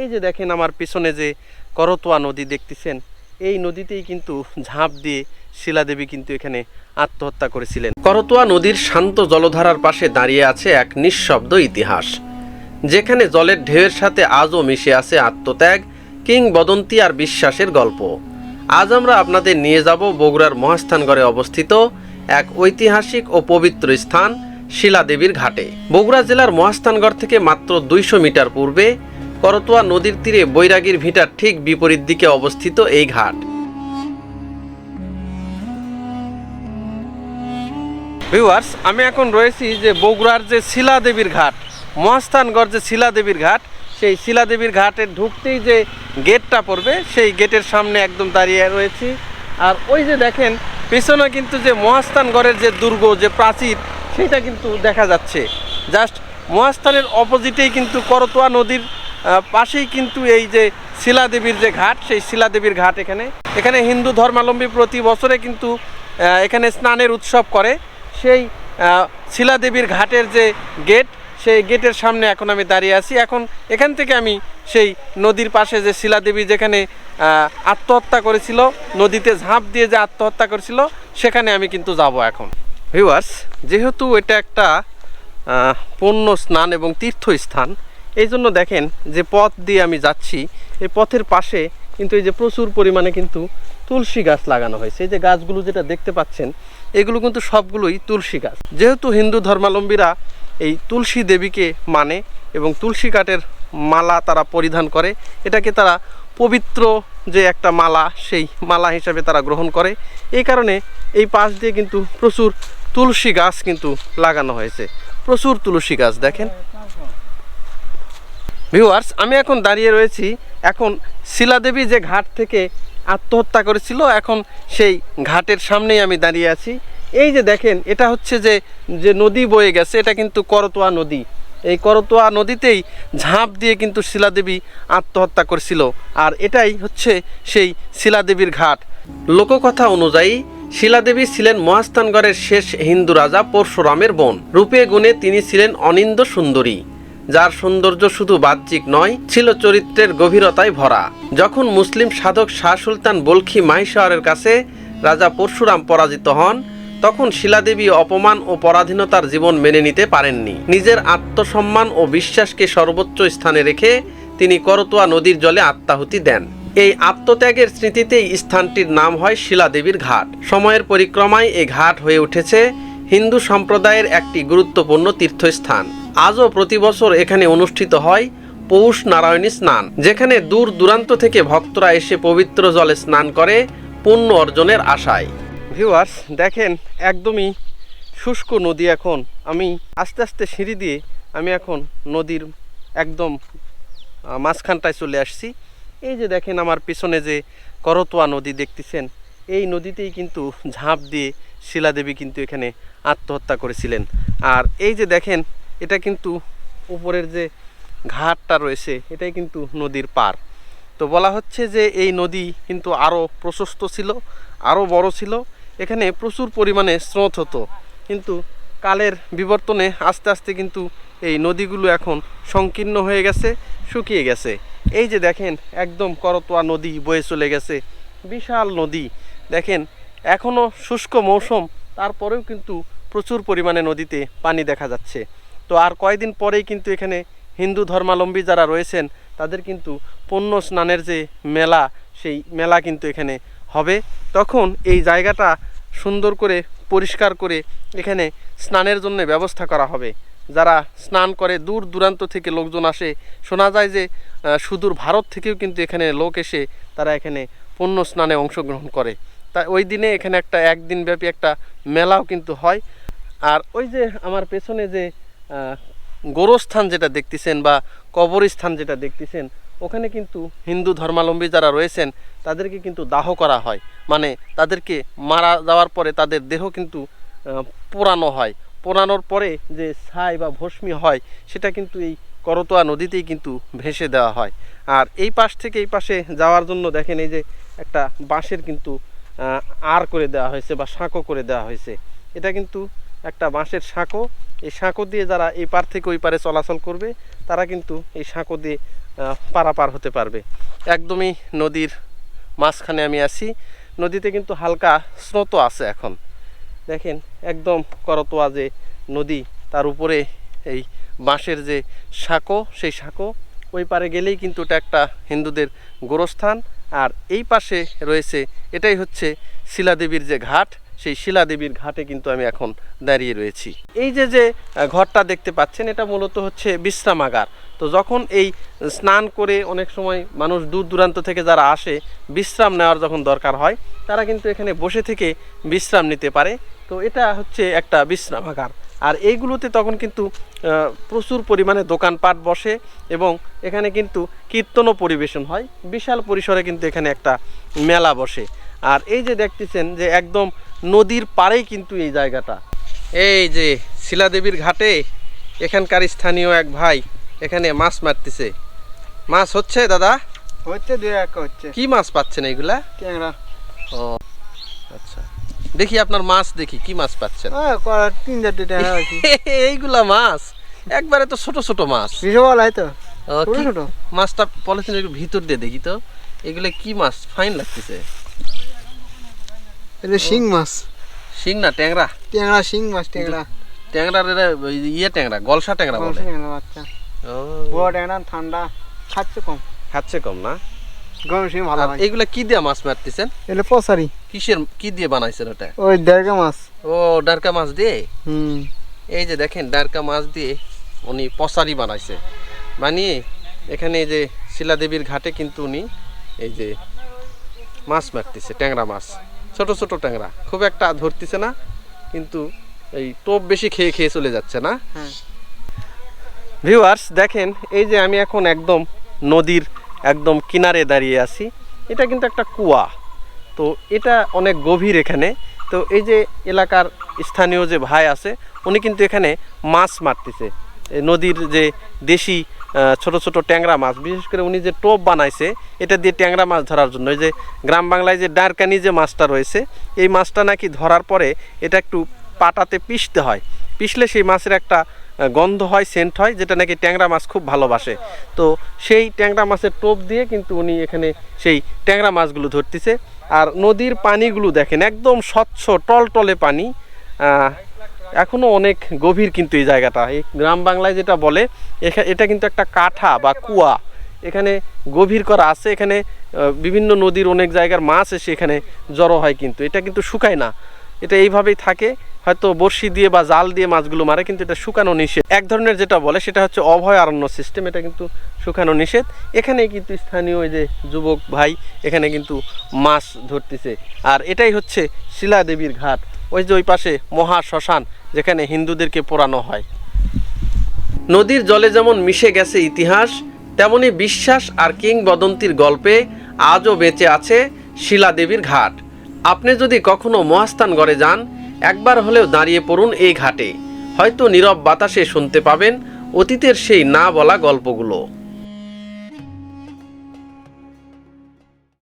এই যে দেখেন আমার পিছনে যে করতোয়া নদী দেখতেছেন, এই নদীতেই কিন্তু ঝাঁপ দিয়ে শিলাদেবী কিন্তু এখানে আত্মহত্যা করেছিলেন। করতোয়া নদীর শান্ত জলধারার পাশে দাঁড়িয়ে আছে এক নিঃশব্দ ইতিহাস, যেখানে জলের ঢেউয়ের সাথে আজও মিশে আছে আত্মত্যাগ কিংবদন্তি আর বিশ্বাসের গল্প। আজ আমরা আপনাদের নিয়ে যাব বগুড়ার মহাস্থানগড়ে অবস্থিত এক ঐতিহাসিক ও পবিত্র স্থান শিলাদেবীর ঘাটে। বগুড়া জেলার মহাস্থানগড় থেকে মাত্র দুইশো মিটার পূর্বে করতোয়া নদীর তীরে বৈরাগীর ভিটার ঠিক বিপরীত দিকে অবস্থিত এই ঘাট। ভিউয়ার্স আমি এখন রয়েছি যে বগুড়ার যে শিলাদেবীর ঘাট, মহাস্থানগড় যে শিলাদেবীর ঘাট, সেই শিলাদেবীর ঘাটে ঢুকতেই যে গেটটা পড়বে, সেই গেটের সামনে একদম দাঁড়িয়ে রয়েছি। আর ওই যে দেখেন, পেছনে কিন্তু যে মহাস্থানগড়ের যে দুর্গ, যে প্রাচীর, সেটা কিন্তু দেখা যাচ্ছে। জাস্ট মহাস্থানের অপোজিটেই কিন্তু করতোয়া নদীর পাশেই কিন্তু এই যে শিলাদেবীর যে ঘাট, সেই শিলাদেবীর ঘাট এখানে। এখানে হিন্দু ধর্মাবলম্বী প্রতি বছরে কিন্তু এখানে স্নানের উৎসব করে। সেই শিলাদেবীর ঘাটের যে গেট, সেই গেটের সামনে এখন আমি দাঁড়িয়ে আছি। এখন এখান থেকে আমি সেই নদীর পাশে যে শিলাদেবী যেখানে আত্মহত্যা করেছিল, নদীতে ঝাঁপ দিয়ে যে আত্মহত্যা করেছিল, সেখানে আমি কিন্তু যাব এখন। ভিউয়ার্স যেহেতু এটা একটা পণ্য স্নান এবং তীর্থস্থান এই জন্য দেখেন যে পথ দিয়ে আমি যাচ্ছি, এই পথের পাশে কিন্তু এই যে প্রচুর পরিমাণে কিন্তু তুলসী গাছ লাগানো হয়েছে। এই যে গাছগুলো যেটা দেখতে পাচ্ছেন, এগুলো কিন্তু সবগুলোই তুলসী গাছ। যেহেতু হিন্দু ধর্মাবলম্বীরা এই তুলসী দেবীকে মানে এবং তুলসী কাঠের মালা তারা পরিধান করে, এটাকে তারা পবিত্র যে একটা মালা, সেই মালা হিসাবে তারা গ্রহণ করে। এই কারণে এই পাশ দিয়ে কিন্তু প্রচুর তুলসী গাছ কিন্তু লাগানো হয়েছে। প্রচুর তুলসী গাছ, দেখেন। ভিউয়ার্স আমি এখন দাঁড়িয়ে রয়েছি এখন শিলাদেবী যে ঘাট থেকে আত্মহত্যা করেছিল, এখন সেই ঘাটের সামনেই আমি দাঁড়িয়ে আছি। এই যে দেখেন, এটা হচ্ছে যে যে নদী বয়ে গেছে, এটা কিন্তু করতোয়া নদী। এই করতোয়া নদীতেই ঝাঁপ দিয়ে কিন্তু শিলাদেবী আত্মহত্যা করেছিল। আর এটাই হচ্ছে সেই শিলাদেবীর ঘাট। লোককথা অনুযায়ী, শিলাদেবী ছিলেন মহাস্থানগড়ের শেষ হিন্দু রাজা পরশুরামের বোন। রূপে গুণে তিনি ছিলেন অনিন্দ সুন্দরী। যার সৌন্দর্য শুধু বাহ্যিক নয়, ছিল চরিত্রের গভীরতায় ভরা। যখন মুসলিম সাধক শাহ সুলতান বলখি মাহিশহরের কাছে রাজা পরশুরাম পরাজিত হন, তখন শিলাদেবী অপমান ও পরাধীনতার জীবন মেনে নিতে পারেননি। নিজের আত্মসম্মান ও বিশ্বাসকে সর্বোচ্চ স্থানে রেখে তিনি করতোয়া নদীর জলে আত্মাহুতি দেন। এই আত্মত্যাগের স্মৃতিতেই স্থানটির নাম হয় শিলাদেবীর ঘাট। সময়ের পরিক্রমায় এই ঘাট হয়ে উঠেছে হিন্দু সম্প্রদায়ের একটি গুরুত্বপূর্ণ তীর্থস্থান। আজও প্রতি বছর এখানে অনুষ্ঠিত হয় পৌষ নারায়ণী স্নান, যেখানে দূর দূরান্ত থেকে ভক্তরা এসে পবিত্র জলে স্নান করে পুণ্য অর্জনের আশায়। ভিউয়ার্স দেখেন, একদমই শুষ্ক নদী এখন। আমি আস্তে আস্তে সিঁড়ি দিয়ে আমি এখন নদীর একদম মাঝখানটায় চলে আসছি। এই যে দেখেন আমার পিছনে যে করতোয়া নদী দেখতেছেন, এই নদীতেই কিন্তু ঝাঁপ দিয়ে শিলাদেবী কিন্তু এখানে আত্মহত্যা করেছিলেন। আর এই যে দেখেন এটা কিন্তু উপরের যে ঘাটটা রয়েছে, এটাই কিন্তু নদীর পার। তো বলা হচ্ছে যে এই নদী কিন্তু আরও প্রশস্ত ছিল আরও বড় ছিল, এখানে প্রচুর পরিমাণে স্রোত হতো। কিন্তু কালের বিবর্তনে আস্তে আস্তে কিন্তু এই নদীগুলো এখন সংকীর্ণ হয়ে গেছে, শুকিয়ে গেছে। এই যে দেখেন, একদম করতোয়া নদী বয়ে চলে গেছে, বিশাল নদী। দেখেন এখনও শুষ্ক মৌসুম, তারপরেও কিন্তু প্রচুর পরিমাণে নদীতে পানি দেখা যাচ্ছে। তো আর কয়দিন পরেই কিন্তু এখানে হিন্দু ধর্মাবলম্বী যারা রয়েছেন, তাদের কিন্তু পণ্য স্নানের যে মেলা, সেই মেলা কিন্তু এখানে হবে। তখন এই জায়গাটা সুন্দর করে, পরিষ্কার করে এখানে স্নানের জন্য ব্যবস্থা করা হবে। যারা স্নান করে, দূর দূরান্ত থেকে লোকজন আসে, শোনা যায় যে সুদূর ভারত থেকেও কিন্তু এখানে লোক এসে তারা এখানে পণ্য স্নানে অংশগ্রহণ করে। তাই ওই দিনে এখানে একটা একদিন ব্যাপী একটা মেলাও কিন্তু হয়। আর ওই যে আমার পেছনে যে গোরস্থান যেটা দেখতেছেন বা কবরস্থান যেটা দেখতেছেন, ওখানে কিন্তু হিন্দু ধর্মাবলম্বী যারা রয়েছেন, তাদেরকে কিন্তু দাহ করা হয়। মানে তাদেরকে মারা যাওয়ার পরে তাদের দেহ কিন্তু পোড়ানো হয়। পোড়ানোর পরে যে ছাই বা ভস্মী হয়, সেটা কিন্তু এই করতোয়া নদীতেই কিন্তু ভেসে দেওয়া হয়। আর এই পাশ থেকে এই পাশে যাওয়ার জন্য দেখেন এই যে একটা বাঁশের কিন্তু আর করে দেওয়া হয়েছে বা সাঁকো করে দেওয়া হয়েছে। এটা কিন্তু একটা বাঁশের সাঁকো এই সাঁকো দিয়ে যারা এই পার থেকে ওই পারে চলাচল করবে, তারা কিন্তু এই সাঁকো দিয়ে পারাপার হতে পারবে। একদমই নদীর মাঝখানে আমি আছি। নদীতে কিন্তু হালকা স্রোত আছে এখন। দেখেন, একদম করতোয়া যে নদী, তার উপরে এই বাঁশের যে সাঁকো, সেই সাঁকো, ওই পারে গেলেই কিন্তু এটা একটা হিন্দুদের গোরস্থান। আর এই পাশে রয়েছে, এটাই হচ্ছে শিলাদেবীর যে ঘাট। সেই শিলাদেবীর ঘাটে কিন্তু আমি এখন দাঁড়িয়ে রয়েছি। এই যে যে ঘরটা দেখতে পাচ্ছেন, এটা মূলত হচ্ছে বিশ্রামাগার। তো যখন এই স্নান করে অনেক সময় মানুষ দূর দূরান্ত থেকে যারা আসে, বিশ্রাম নেওয়ার যখন দরকার হয়, তারা কিন্তু এখানে বসে থেকে বিশ্রাম নিতে পারে। তো এটা হচ্ছে একটা বিশ্রামাগার। আর এইগুলোতে তখন কিন্তু প্রচুর পরিমাণে দোকানপাট বসে এবং এখানে কিন্তু কীর্তনও পরিবেশন হয়। বিশাল পরিসরে কিন্তু এখানে একটা মেলা বসে। আর এই যে দেখতেছেন যে, একদম নদীর পাড়েই কিন্তু এই জায়গাটা। এই যে শিলাদেবীর ঘাটে এখানকার স্থানীয় এক ভাই এখানে মাছ মারতেছে। মাছ হচ্ছে দাদা? হচ্ছে দুই এক হচ্ছে। কি মাছ পাচ্ছেন এইগুলা? ট্যাংরা। ও আচ্ছা। দেখি আপনার মাছ দেখি কি মাছ পাচ্ছেন? তিন চারটে ট্যাংরা এইগুলা মাছ? একবারে তো ছোট ছোট মাছ। বিশাল তো। ছোট ছোট। মাছটা পলিথিনের ভিতর দিয়ে দেখি তো। এগুলো কি মাছ? ফাইন লাগতেছে। এটা শিং মাছ। শিং না ট্যাংরা। ট্যাংরা শিং মাছ ট্যাংরা। ট্যাংরার ওই ইয়ে ট্যাংরা গলসা ট্যাংরা বলে। ও, বড় ট্যাংরা ঠান্ডা খাচ্ছে কম। খাচ্ছে কম না? হয়। কি দিয়ে মাছ মারতেছেন? এটা পসারি। কিসের কি দিয়ে বানাইছেন ওটা? ওই দেড়গা মাছ। ও ডারকা মাছ দিয়ে? হুম। এই যে দেখেন ডারকা মাছ দিয়ে উনি পসারি বানাইছে। বানিয়ে এখানে এই যে শিলাদেবীর ঘাটে কিন্তু উনি এই যে মাছ মারতেছে ট্যাংরা মাছ। ছোট ছোট ট্যাংরা। খুব একটা ধরতেছে না কিন্তু এই টোপ বেশি খেয়ে খেয়ে চলে যাচ্ছে না। হ্যাঁ। ভিউয়ার্স দেখেন এই যে আমি এখন একদম নদীর একদম কিনারে দাঁড়িয়ে আছি এটা কিন্তু একটা কুয়া। তো এটা অনেক গভীর এখানে। তো এই যে এলাকার স্থানীয় যে ভাই আছে উনি কিন্তু এখানে মাছ মারতেছে। নদীর যে দেশি ছোট ছোট ট্যাংরা মাছ, বিশেষ করে উনি যে টোপ বানাইছে, এটা দিয়ে ট্যাংরা মাছ ধরার জন্য। এই যে গ্রাম বাংলায় যে ডারকানি যে মাছটা রয়েছে, এই মাছটা নাকি ধরার পরে এটা একটু পাটাতে পিষতে হয়। পিষলে সেই মাছের একটা গন্ধ হয় সেন্ট হয়, যেটা নাকি ট্যাংরা মাছ খুব ভালোবাসে। তো সেই ট্যাংরা মাছের টোপ দিয়ে কিন্তু উনি এখানে সেই ট্যাংরা মাছগুলো ধরতেছে। আর নদীর পানিগুলো দেখেন, একদম স্বচ্ছ, টলটলে পানি। আহ, এখনও অনেক গভীর কিন্তু এই জায়গাটা। এই গ্রাম বাংলায় যেটা বলে এটা কিন্তু একটা কাঠা বা কুয়া। এখানে গভীর করা আছে এখানে বিভিন্ন নদীর অনেক জায়গার মাছ এসে এখানে জড়ো হয় কিন্তু। এটা কিন্তু শুকায় না। এটা এইভাবেই থাকে হয়তো বড়শি দিয়ে বা জাল দিয়ে মাছগুলো মারে কিন্তু এটা শুকানো নিষেধ। এক ধরনের যেটা বলে সেটা হচ্ছে অভয় আরণ্য সিস্টেম এটা কিন্তু শুকানো নিষেধ। এখানে কিন্তু স্থানীয় ওই যে যুবক ভাই এখানে কিন্তু মাছ ধরতেছে। আর এটাই হচ্ছে শিলা দেবীর ঘাট। ওই যে ওই পাশে মহা শ্মশান যেখানে হিন্দুদেরকে পোড়ানো হয়। নদীর জলে যেমন মিশে গেছে ইতিহাস, তেমনি বিশ্বাস আর কিংবদন্তির গল্পে আজও বেঁচে আছে শিলাদেবীর ঘাট। আপনি যদি কখনো মহাস্থানগড়ে যান, একবার হলেও দাঁড়িয়ে পড়ুন এই ঘাটে। হয়তো নীরব বাতাসে শুনতে পাবেন অতীতের সেই না বলা গল্পগুলো।